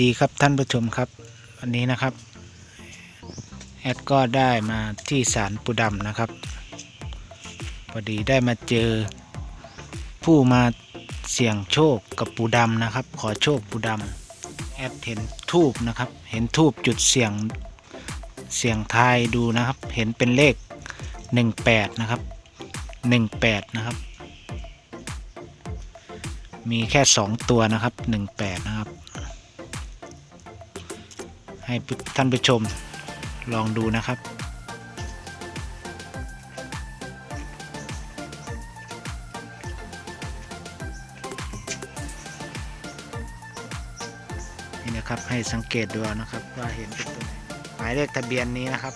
ดีครับท่านผู้ชมครับ วันนี้นะครับ แอดก็ได้มาที่ศาลปูดำนะครับพอดีได้มาเจอผู้มาเสี่ยงโชคกับปูดำนะครับ ขอโชคปูดำแอดเห็นทูบนะครับ เห็นทูบจุดเสี่ยงเสี่ยงทายดูนะครับ เห็นเป็นเลข 18 นะครับ 18 นะครับ มีแค่ 2 ตัวนะครับ 18 นะครับ ให้ท่านผู้ชมลองดูนะครับนี่นะครับให้สังเกตดูนะครับว่าเห็นเป็นตัวไหนหมายเลขทะเบียนนี้นะครับ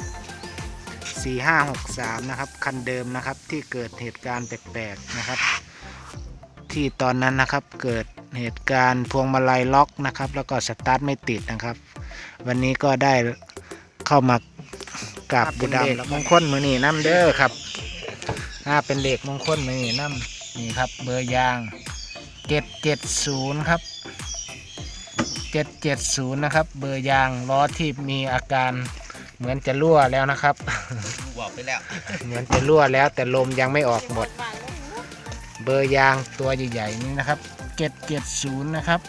4563 นะครับ คันเดิมนะครับที่เกิดเหตุการณ์แปลกๆนะครับ ที่ตอนนั้นนะครับเกิดเหตุการณ์พวงมาลัยล็อกนะครับ แล้วก็สตาร์ทไม่ติดนะครับ วันนี้ก็ได้เข้ามากราบบุดำแล้วมงคลมือนี่น้ำเด้อครับอ่าเป็นเหล็กมงคลมือนี่น้ำนี่ครับ เบอร์ยางเจ็ดเจ็ดศูนย์ครับเจ็ดเจ็ดศูนย์นะครับ เบอร์ยางล้อที่มีอาการเหมือนจะรั่วแล้วนะครับ บอกไปแล้ว เหมือนจะรั่วแล้ว แต่ลมยังไม่ออกหมด เบอร์ยางตัวใหญ่ๆนี้นะครับเจ็ดเจ็ดศูนย์นะครับ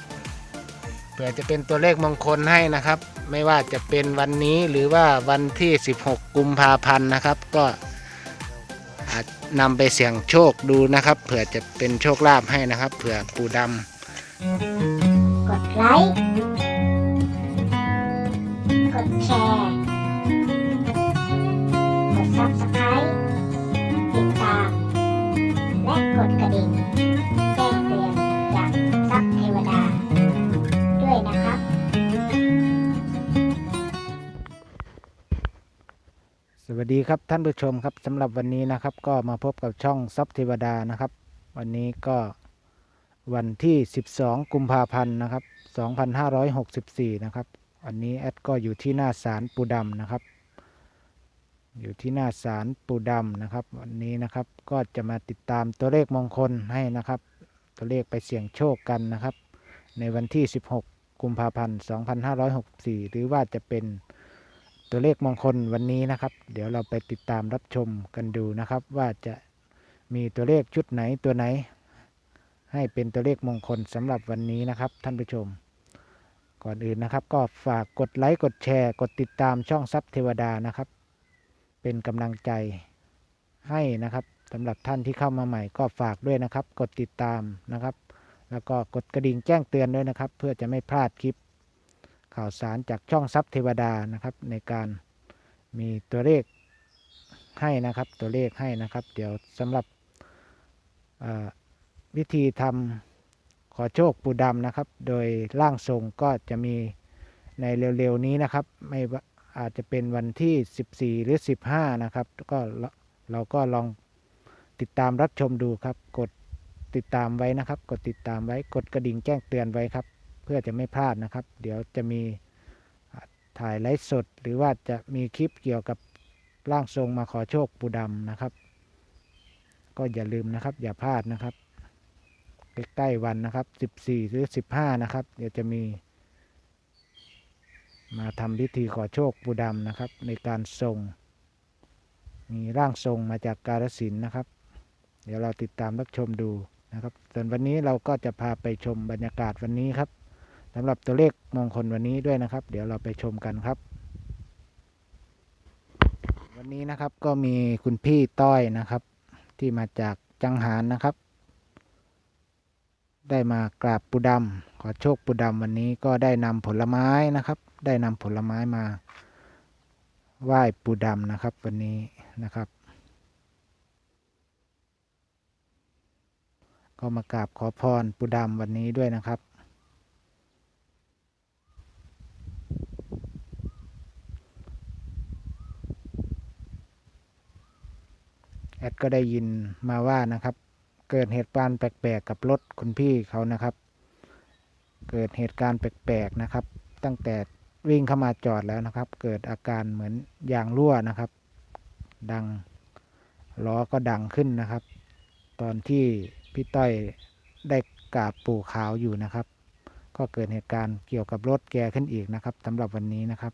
เผื่อจะเป็นตัวเลขมงคลให้นะครับ ไม่ว่าจะเป็นวันนี้หรือว่าวันที่ 16 กุมภาพันธ์นะครับ ก็อาจนำไปเสี่ยงโชคดูนะครับ เผื่อจะเป็นโชคลาภให้นะครับ เผื่อปูดำ กดไลค์ กดแชร์ วัสดีครับท่านผู้ชมครับสำหรับวันนี้นะครับ ก็มาพบกับช่องซับเทวดานะครับ วันนี้ก็วันที่ 12 กุมภาพันธ์นะครับ 2564 นะครับวันนี้แอดก็อยู่ที่หน้าศาลปูดำนะครับ อยู่ที่หน้าศาลปูดำนะครับ วันนี้นะครับก็จะมาติดตามตัวเลขมงคลให้นะครับ ตัวเลขไปเสี่ยงโชคกันนะครับ ในวันที่ 16 กุมภาพันธ์ 2564 หรือว่าจะเป็น ตัวเลขมงคลวันนี้นะครับ เดี๋ยวเราไปติดตามรับชมกันดูนะครับ ว่าจะมีตัวเลขชุดไหนตัวไหน ให้เป็นตัวเลขมงคลสำหรับวันนี้นะครับ ท่านผู้ชม ก่อนอื่นนะครับ ก็ฝากกดไลค์กดแชร์ กดติดตามช่องซับเทวดานะครับ เป็นกำลังใจให้นะครับสำหรับท่านที่เข้ามาใหม่ก็ฝากด้วยนะครับ กดติดตามนะครับ แล้วก็กดกระดิ่งแจ้งเตือนด้วยนะครับ เพื่อจะไม่พลาดคลิป ข่าวสารจากช่องซับเทวดานะครับ ในการมีตัวเลขให้นะครับ ตัวเลขให้นะครับ เดี๋ยวสำหรับวิธีทำขอโชคปูดำนะครับ โดยร่างทรงก็จะมีในเร็วๆนี้นะครับ ไม่อาจจะเป็นวันที่ 14 หรือ 15 นะครับ ก็เราก็ลองติดตามรับชมดูครับ กดติดตามไว้นะครับ กดติดตามไว้ กดกระดิ่งแจ้งเตือนไว้ครับ เพื่อจะไม่พลาดนะครับ เดี๋ยวจะมีถ่ายไลฟ์สด หรือว่าจะมีคลิปเกี่ยวกับร่างทรงมาขอโชคปูดำนะครับ ก็อย่าลืมนะครับ อย่าพลาดนะครับใกล้ๆวันนะครับ 14 หรือ 15 นะครับ เดี๋ยวจะมี มาทำพิธีขอโชคปูดำนะครับ ในการทรง มีร่างทรงมาจากกาลสินนะครับ เดี๋ยวเราติดตามรับชมดูนะครับส่วนวันนี้เราก็จะพาไปชมบรรยากาศวันนี้ครับ สำหรับตัวเลขมงคลวันนี้ด้วยนะครับ เดี๋ยวเราไปชมกันครับ วันนี้นะครับก็มีคุณพี่ต้อยนะครับ ที่มาจากจังหารนะครับ ได้มากราบปูดำขอโชคปูดำวันนี้ก็ได้นำผลไม้นะครับ ได้นำผลไม้มาไหว้ปูดำนะครับ วันนี้นะครับ ก็มากราบขอพรปูดำวันนี้ด้วยนะครับ แอดก็ได้ยินมาว่านะครับ เกิดเหตุการณ์แปลกๆกับรถคุณพี่เขานะครับ เกิดเหตุการณ์แปลกๆนะครับ ตั้งแต่วิ่งเข้ามาจอดแล้วนะครับ เกิดอาการเหมือนยางรั่วนะครับ ดังล้อก็ดังขึ้นนะครับ ตอนที่พี่ต้อยได้กราบปู่ขาวอยู่นะครับ ก็เกิดเหตุการณ์เกี่ยวกับรถแกขึ้นอีกนะครับสำหรับวันนี้นะครับ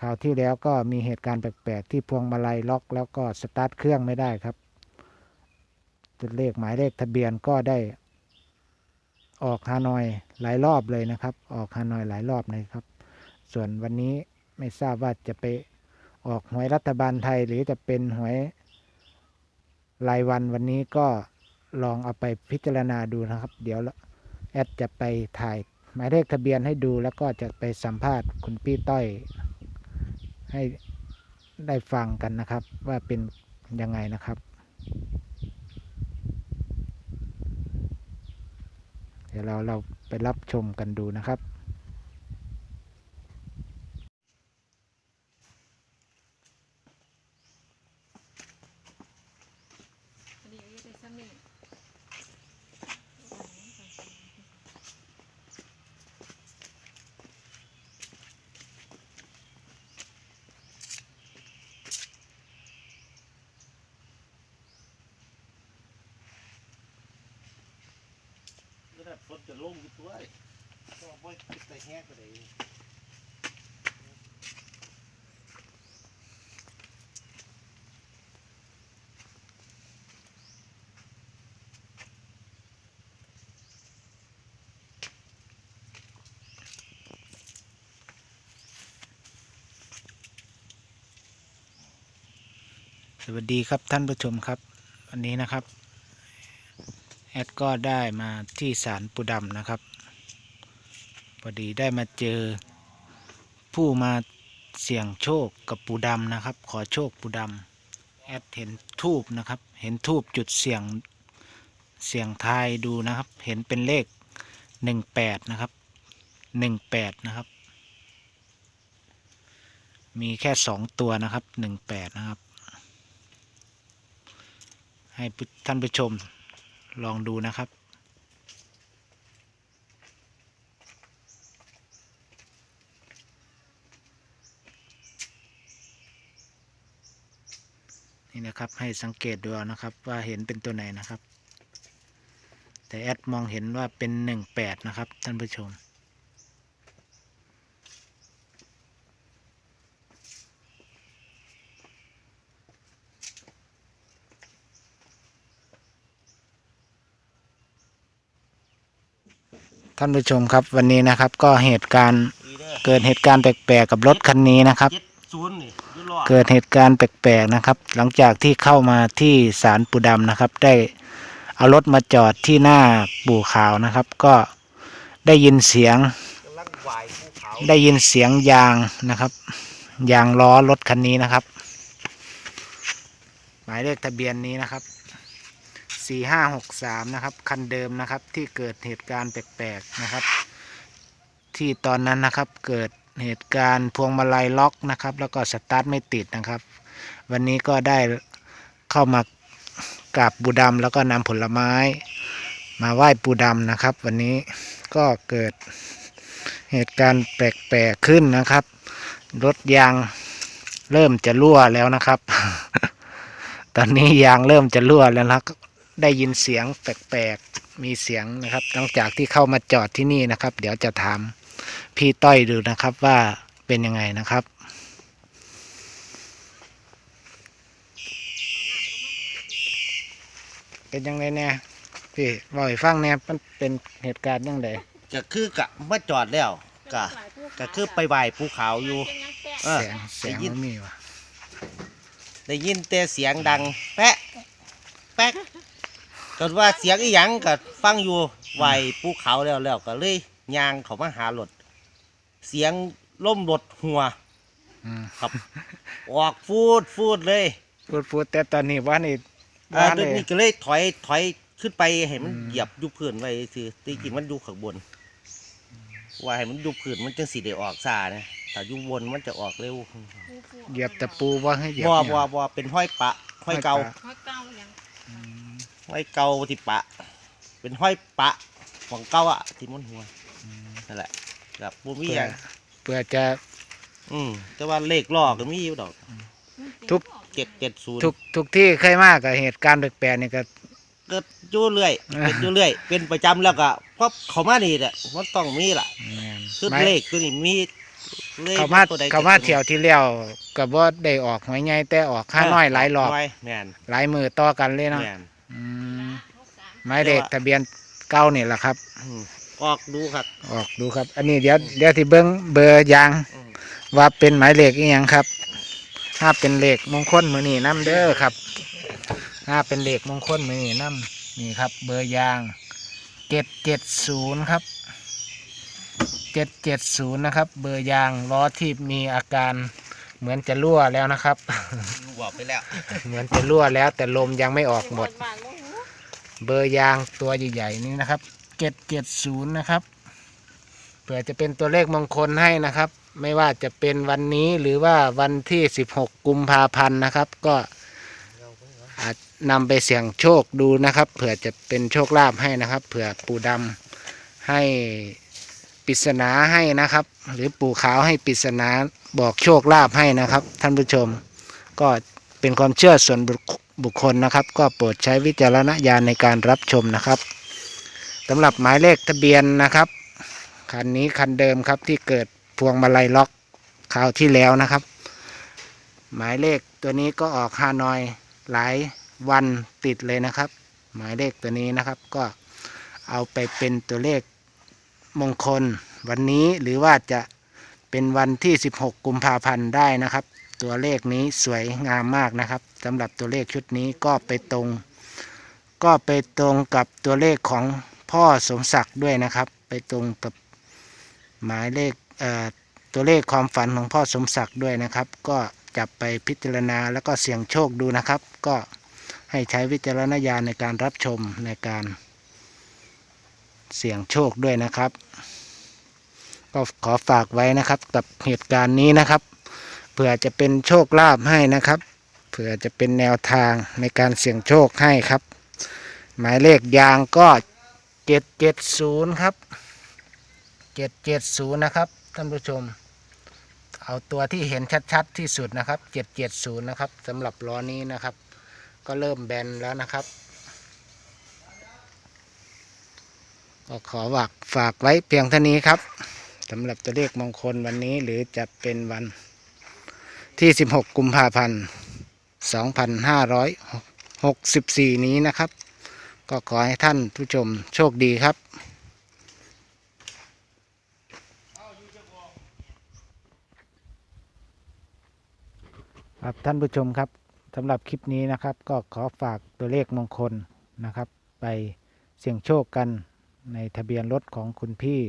คราวที่แล้วก็มีเหตุการณ์แปลกๆที่พวงมาลัยล็อก แล้วก็สตาร์ทเครื่องไม่ได้ครับตัวเลขหมายเลขทะเบียนก็ได้ ออกฮานอยหลายรอบเลยนะครับ ออกฮานอยหลายรอบเลยครับ ส่วนวันนี้ไม่ทราบว่าจะไปออกหวยรัฐบาลไทยหรือจะเป็นหวยรายวันวันนี้ก็ลองเอาไปพิจารณาดูนะครับ เดี๋ยวแอดจะไปถ่ายหมายเลขทะเบียนให้ดูแล้วก็จะไปสัมภาษณ์คุณพี่ต้อย ให้ได้ฟังกันนะครับ ว่าเป็นยังไงนะครับ เดี๋ยวเราเราไปรับชมกันดูนะครับ พอดีเอาได้ซ้ำนี่ ก็ได้ฝนจะลงอยู่ตัวก็บ่ไปแห้ก็ได้สวัสดีครับท่านผู้ชมครับ วันนี้นะครับ แอดก็ได้มาที่ศาลปูดำนะครับ พอดีได้มาเจอผู้มาเสี่ยงโชคกับปูดำนะครับ ขอโชคปูดำแอดเห็นทูบนะครับ เห็นทูบจุดเสี่ยงเสี่ยงทายดูนะครับ เห็นเป็นเลขหนึ่งแปดนะครับหนึ่งแปดนะครับ มีแค่สองตัวนะครับหนึ่งแปดนะครับ ให้ท่านผู้ชม ลองดูนะครับ นี่นะครับให้สังเกตดูนะครับว่าเห็นเป็นตัวไหนนะครับ แต่แอดมองเห็นว่าเป็นหนึ่งแปดนะครับ ท่านผู้ชม ท่านผู้ชมครับวันนี้นะครับก็เหตุการณ์ดีเด้อเกิดเหตุการณ์แปลกๆกับรถคันนี้นะครับเจ็ดศูนย์นี่อยู่รอดเกิดเหตุการณ์แปลกๆนะครับ หลังจากที่เข้ามาที่ศาลปู่ดำนะครับ ได้เอารถมาจอดที่หน้าปู่ขาวนะครับ ก็ได้ยินเสียงกำลังไหวภูเขาได้ยินเสียงยางนะครับยางล้อรถคันนี้นะครับ หมายเลขทะเบียนนี้นะครับ สี่ห้าหกสามนะครับ คันเดิมนะครับที่เกิดเหตุการณ์แปลกๆนะครับ ที่ตอนนั้นนะครับเกิดเหตุการณ์พวงมาลัยล็อกนะครับ แล้วก็สตาร์ทไม่ติดนะครับ วันนี้ก็ได้เข้ามากราบปูดำแล้วก็นำผลไม้ มาไหว้ปูดำนะครับ วันนี้ก็เกิดเหตุการณ์แปลกๆขึ้นนะครับ รถยางเริ่มจะรั่วแล้วนะครับ ตอนนี้ยางเริ่มจะรั่วแล้วนะครับ ได้ยินเสียงแปลกๆ มีเสียงนะครับ หลังจากที่เข้ามาจอดที่นี่นะครับ เดี๋ยวจะถามพี่ต้อยดูนะครับว่าเป็นยังไงนะครับ เป็นยังไงแน่พี่บอกให้ฟังแน่มันเป็นเหตุการณ์ยังไงก็คือกะมาจอดแล้วกะก็คือไปไหวภูเขาอยู่ เออเสียงเสียงได้ยิน มันมีวะได้ยินแต่เสียงดัง แป๊ะแป๊ก ก็ว่าเสียงอีหยังก็ฟังอยู่ไหวภูเขาแล้วแล้วก็เลยย่างเขามาหารถเสียงล่มรถหัวอืมครับ ออกฟูดฟูดเลยพูดพูดแต่ตอนนี้ว่านี่อ่าว่าเดี๋เลยวยนี้ก็เลยถอยถอยขึ้นไปให้มันอืมเหยียบอยุพื้นไว้คือตีจริงมันอยู่ข้างบน ว่าให้มันอยู่พื้นมันจังสีได้ออกซานะแต่อยู่บนมันจะออกเร็วเหยียบตะปูว่าให้เหยียบบ่เนี่ยบ่บ่เป็นห้อยปะห้อยเกาห้อยปะหัวเก้ายังอืม ห้อยเกาที่ปะ เป็นห้อยปะของเก่าอะที่มันหัวนั่นแหละกับบุมีเพื่ออย่างเพื่อจะ อืมแต่ว่าเลขลอกก็มีอยู่ดอกทุบเจ็ดเจ็ดศูนย์ทุกทุกที่เคยมากกับเหตุการณ์แปลกๆนี่ก็ก็อยู่เรื่อยเฮ็ดอยู่เรื่อย เป็นประจำแล้วก็พอเขามานี่แหละมันต้องมีล่ะแม่นคือไม้เลขตัวนี้มีลขเขามาตัวใดเขามาเที่ยวที่แล้วก็บ่ได้ออกหวยใหญ่แต่ออกค่าน้อยหลายรอบน้อยแม่นหลายมือต่อกันเลยเนาะ แม่น อืมหมายเลขทะเบียนเก้านี่แหละครับ อืมออกดูครับ ออกดูครับ อันนี้เดี๋ยวเดี๋ยวที่เบิ้งเบอร์ยาง อืม ว่าเป็นหมายเลขอีหยังครับ ถ้าเป็นเลขมงคลมือนี่น้ำเด้อครับ ถ้าเป็นเลขมงคลมือนี่น้ำนี่ครับ เบอร์ยางเจ็ดเจ็ดศูนย์ครับเจ็ดเจ็ดศูนย์นะครับ เบอร์ยางล้อที่มีอาการ เหมือนจะรั่วแล้วนะครับบอกไปแล้ว เหมือนจะรั่วแล้ว แต่ลมยังไม่ออกหมดบ้านบ่หูเบอร์ยางตัวใหญ่ๆนี้นะครับเจ็ดเจ็ดศูนย์นะครับเผื่อจะเป็นตัวเลขมงคลให้นะครับ ไม่ว่าจะเป็นวันนี้หรือว่าวันที่16กุมภาพันธ์นะครับ ก็อาจนำไปเสี่ยงโชคดูนะครับ เผื่อจะเป็นโชคลาภให้นะครับ เผื่อปู่ดำให้ปริศนาให้นะครับ หรือปู่ขาวให้ปริศนา บอกโชคลาภให้นะครับ ท่านผู้ชม ก็เป็นความเชื่อส่วนบุคบุคคลนะครับ ก็โปรดใช้วิจารณญาณในการรับชมนะครับสำหรับหมายเลขทะเบียนนะครับคันนี้คันเดิมครับที่เกิดพวงมาลัยล็อกคราวที่แล้วนะครับ หมายเลขตัวนี้ก็ออกฮานอยหลายวันติดเลยนะครับ หมายเลขตัวนี้นะครับก็เอาไปเป็นตัวเลขมงคลวันนี้หรือว่าจะ เป็นวันที่ 16 กุมภาพันธ์ได้นะครับ ตัวเลขนี้สวยงามมากนะครับสำหรับตัวเลขชุดนี้ก็ไปตรง ก็ไปตรงกับตัวเลขของพ่อสมศักดิ์ด้วยนะครับ ไปตรงกับหมายเลขเอ่อตัวเลขความฝันของพ่อสมศักดิ์ด้วยนะครับ ก็จับไปพิจารณาแล้วก็เสี่ยงโชคดูนะครับ ก็ให้ใช้วิจารณญาณในการรับชมในการเสี่ยงโชคด้วยนะครับ ก็ขอฝากไว้นะครับ กับเหตุการณ์นี้นะครับเผื่อจะเป็นโชคลาภให้นะครับเผื่อจะเป็นแนวทางในการเสี่ยงโชคให้ครับ หมายเลขยางก็เจ็ดเจ็ดศูนย์ครับเจ็ดเจ็ดศูนย์นะครับท่านผู้ชม เอาตัวที่เห็นชัดๆที่สุดนะครับเจ็ดเจ็ดศูนย์นะครับสำหรับล้อนี้นะครับ ก็เริ่มแบนแล้วนะครับก็ขอฝากฝากไว้เพียงเท่านี้ครับ สำหรับตัวเลขมงคลวันนี้หรือจะเป็นวันที่ 16 กุมภาพันธ์ 2564 นี้นะครับ ก็ขอให้ท่านผู้ชมโชคดีครับครับท่านผู้ชมครับสำหรับคลิปนี้นะครับ ก็ขอฝากตัวเลขมงคลนะครับ ไปเสี่ยงโชคกันในทะเบียนรถของคุณพี่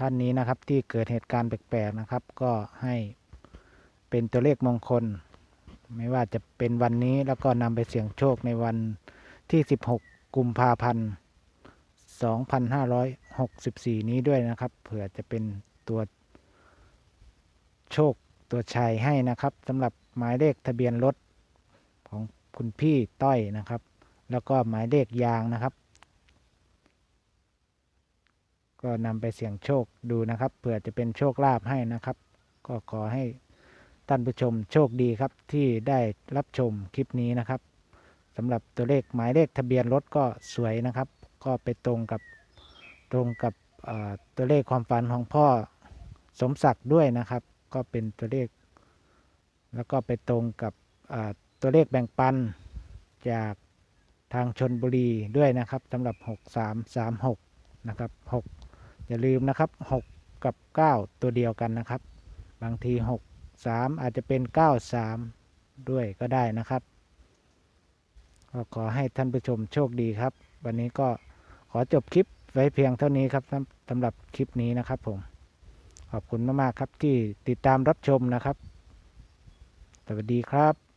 ท่านนี้นะครับที่เกิดเหตุการณ์แปลกๆนะครับ ก็ให้เป็นตัวเลขมงคล ไม่ว่าจะเป็นวันนี้แล้วก็นำไปเสี่ยงโชคในวันที่ 16 กุมภาพันธ์ 2564 นี้ด้วยนะครับเผื่อจะเป็นตัวโชคตัวชัยให้นะครับสำหรับหมายเลขทะเบียนรถของคุณพี่ต้อยนะครับ แล้วก็หมายเลขยางนะครับ ก็นำไปเสี่ยงโชคดูนะครับเผื่อจะเป็นโชคลาภให้นะครับ ก็ขอให้ท่านผู้ชมโชคดีครับที่ได้รับชมคลิปนี้นะครับสำหรับตัวเลขหมายเลขทะเบียนรถก็สวยนะครับ ก็ไปตรงกับตรงกับตัวเลขความฝันของพ่อสมศักดิ์ด้วยนะครับ ก็เป็นตัวเลข แล้วก็ไปตรงกับตัวเลขแบ่งปันจากทางชนบุรีด้วยนะครับสำหรับ 6336 นะครับ 6 อย่าลืมนะครับ 6 กับ 9 ตัวเดียวกันนะครับ บางที 6 3 อาจจะเป็น 9 3 ด้วยก็ได้นะครับก็ขอให้ท่านผู้ชมโชคดีครับ วันนี้ก็ขอจบคลิปไว้เพียงเท่านี้ครับสำสำหรับคลิปนี้นะครับผม ขอบคุณมาก ๆ ครับที่ติดตามรับชมนะครับ สวัสดีครับ